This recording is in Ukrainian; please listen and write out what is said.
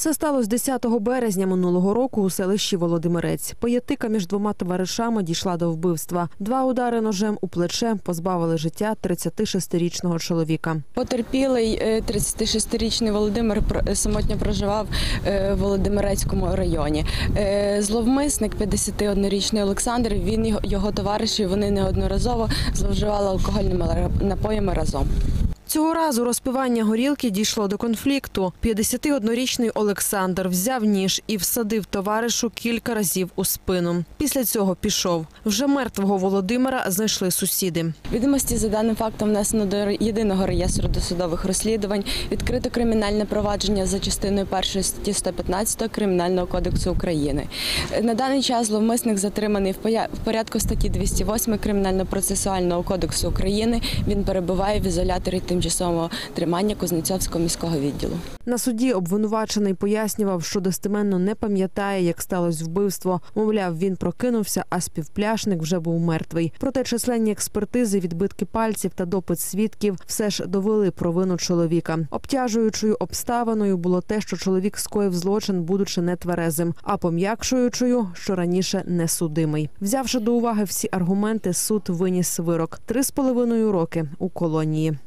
Все сталося 10 березня минулого року у селищі Володимирець. Поєтика між двома товаришами дійшла до вбивства. Два удари ножем у плече позбавили життя 36-річного чоловіка. Потерпілий е, 36-річний Володимир про- самотньо проживав е, в Володимирецькому районі. Е, Зловмисник, 51-річний Олександр, він його- товариші, вони неодноразово зловживали алкогольними напоями разом. Цього разу розпивання горілки дійшло до конфлікту. 51-річний Олександр взяв ніж і всадив товаришу кілька разів у спину. Після цього пішов. Вже мертвого Володимира знайшли сусіди. Відомості за даним фактом внесено до єдиного реєстру досудових розслідувань. Відкрито кримінальне провадження за частиною 1 статті 115 Кримінального кодексу України. На даний час зловмисник затриманий в порядку статті 208 Кримінально-процесуального кодексу України. Він перебуває в ізоляторі тимчасового тримання Кузнецовського міського відділу. На суді обвинувачений пояснював, що достеменно не пам'ятає, як сталося вбивство. Мовляв, він прокинувся, а співпляшник вже був мертвий. Проте численні експертизи, відбитки пальців та допит свідків все ж довели провину чоловіка. Обтяжуючою обставиною було те, що чоловік скоїв злочин, будучи нетверезим, а пом'якшуючою, що раніше не судимий. Взявши до уваги всі аргументи, суд виніс вирок три з половиною роки у колонії.